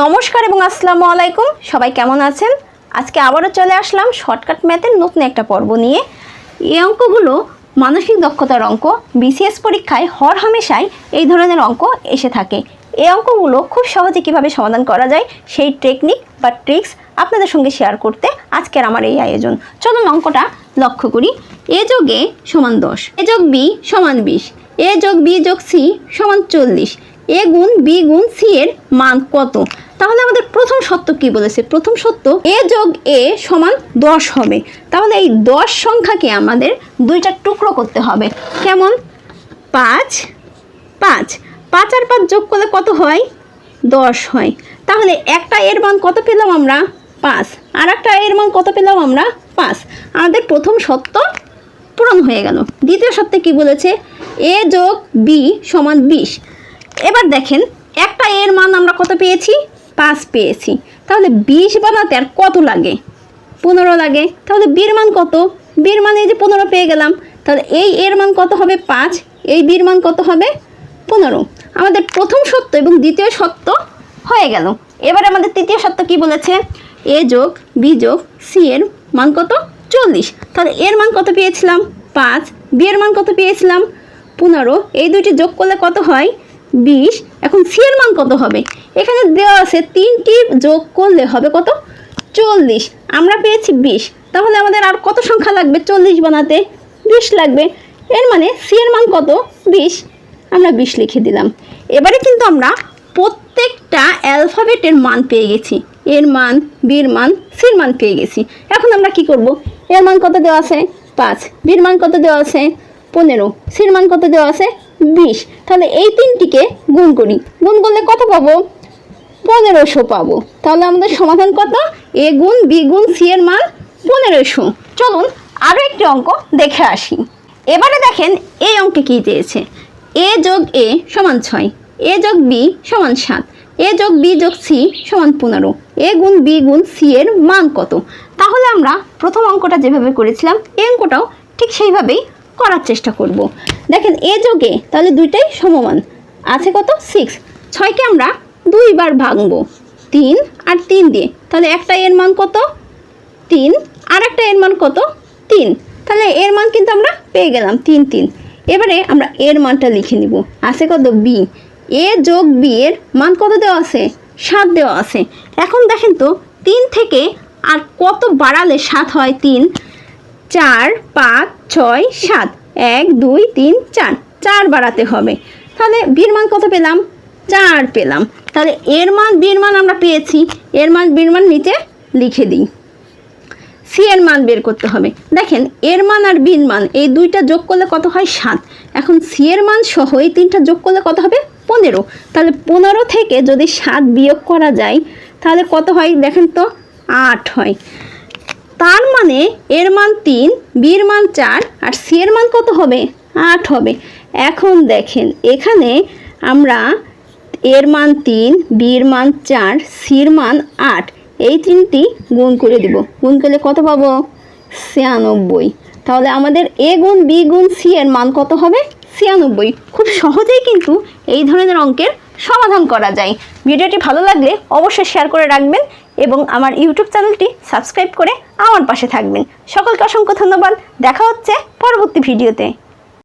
নমস্কার এবং আসসালামু আলাইকুম। সবাই কেমন আছেন? আজকে আবারও চলে আসলাম শর্টকাট ম্যাথের নতুন একটা পর্ব নিয়ে। এই অঙ্কগুলো মানসিক দক্ষতার অঙ্ক, বিসিএস পরীক্ষায় হর হামেশাই এই ধরনের অঙ্ক এসে থাকে। এই অঙ্কগুলো খুব সহজে কীভাবে সমাধান করা যায় সেই টেকনিক বা ট্রিক্স আপনাদের সঙ্গে শেয়ার করতে আজকের আমার এই আয়োজন। চলুন অঙ্কটা লক্ষ্য করি। এ যোগ এ সমান দশ, এ যোগ বি সমান বিশ, এ যোগ বি যোগ সি সমান চল্লিশ এ গুণ বি গুণ সি এর মান কত? তাহলে আমাদের প্রথম সত্য কি বলেছে? প্রথম সত্য এ যোগ এ সমান দশ হবে। তাহলে এই দশ সংখ্যাকে আমাদের দুইটা টুকরো করতে হবে। কেমন? পাঁচ পাঁচ। পাঁচ আর পাঁচ যোগ করলে কত হয়? দশ হয়। তাহলে একটা এর মান কত পেলাম আমরা? পাঁচ। আর একটা এর মান কত পেলাম আমরা? পাঁচ। আমাদের প্রথম সত্য পূরণ হয়ে গেল। দ্বিতীয় সত্যে কি বলেছে? এ যোগ বি সমান বিশ। এবার দেখেন, একটা এর মান আমরা কত পেয়েছি? পাঁচ পেয়েছি। তাহলে বিশ বানাতে আর কত লাগে? পনেরো লাগে। তাহলে বীর মান কত? বীর মান এই যে পনেরো পেয়ে গেলাম। তাহলে এই এর মান কত হবে? পাঁচ। এই বীর মান কত হবে? পনেরো। আমাদের প্রথম সত্য এবং দ্বিতীয় সত্য হয়ে গেল। এবার আমাদের তৃতীয় সত্য কি বলেছে? এ যোগ বি যোগ সি এর মান কত? চল্লিশ। তাহলে এর মান কত পেয়েছিলাম? পাঁচ। বি এর মান কত পেয়েছিলাম? পনেরো। এই দুইটি যোগ করলে কত হয়? বিশ, এখন সি এর মান কত হবে? এখানে দেওয়া আছে তিনটি যোগ করলে হবে কত? চল্লিশ। আমরা পেয়েছি বিশ। তাহলে আমাদের আর কত সংখ্যা লাগবে? চল্লিশ বানাতে। বিশ লাগবে। এর মানে সি এর মান কত? বিশ। আমরা বিশ লিখে দিলাম। এবারে কিন্তু আমরা প্রত্যেকটা অ্যালফাবেটের মান পেয়ে গেছি। এর মান বির মান সির মান পেয়ে গেছি। এখন আমরা কি করব? এর মান কত দেওয়া আছে? পাঁচ। বির মান কত দেওয়া আছে? পনেরো। সির মান কত দেওয়া আছে? বিশ। তাহলে এই তিনটিকে গুণ করি। গুণ করলে কত পাবো? পনেরোশো পাবো। তাহলে আমাদের সমাধান কত? এ গুণ, বি গুণ, সি এর মান পনেরোশো। চলুন আরও একটি অঙ্ক দেখে আসি। এবারে দেখেন এই অঙ্কে কী চেয়েছে এ যোগ এ সমান ছয়, এ যোগ বি সমান সাত, এ যোগ বি যোগ সি সমান পনেরো, এ গুণ, বি গুণ, সি এর মান কত? তাহলে আমরা প্রথম অঙ্কটা যেভাবে করেছিলাম, এই অঙ্কটাও ঠিক সেইভাবেই করার চেষ্টা করব। দেখেন, এ যোগে তাহলে দুইটাই সমমান। আছে কত? সিক্স ছয়কে আমরা দুইবার ভাঙবো। তিন আর তিন দিয়ে। তাহলে একটা এর মান কত? তিন। আর একটা এর মান কত? তিন। তাহলে এর মান কিন্তু আমরা পেয়ে গেলাম তিন তিন। এবারে আমরা এর মানটা লিখে নিব। আছে কত? বি এ যোগ বি এর মান কত দেওয়া আছে? সাত দেওয়া আছে। এখন দেখেন তো, তিন থেকে আর কত বাড়ালে সাত হয়? তিন। চার, পাঁচ, ছয়, সাত, এক, দুই, তিন, চার। চার বাড়াতে হবে। তাহলে বীর মান কত পেলাম? চার পেলাম। তাহলে এর মান বীর মান আমরা পেয়েছি। এর মান বীর মান নিচে লিখে দিই। সি এর মান বের করতে হবে। দেখেন, এর মান আর বির মান, এই দুইটা যোগ করলে কত হয়? সাত। এখন সি এর মান সহ এই তিনটা যোগ করলে কত হবে? পনেরো। তাহলে পনেরো থেকে যদি সাত বিয়োগ করা যায়, তাহলে কত হয়? দেখেন তো, আট হয়। তার মানে এর মান তিন, বির মান চার, আর সি এর মান কত হবে? আট হবে। এখন দেখেন, এখানে আমরা এর মান তিন, বির মান চার, সির মান আট, এই তিনটি গুণ করে দিব। গুণ করলে কত পাবো? ছিয়ানব্বই। তাহলে আমাদের এ গুণ, বি গুণ, সি এর মান কত হবে? ছিয়ানব্বই। খুব সহজেই কিন্তু এই ধরনের অঙ্কের সমাধান করা যায়। ভিডিওটি ভালো লাগলে অবশ্যই শেয়ার করে রাখবেন। এবং আমার ইউটিউব চ্যানেলটি সাবস্ক্রাইব করে আমার পাশে থাকবেন। সকলকে অসংখ্য ধন্যবাদ। দেখা হচ্ছে পরবর্তী ভিডিওতে।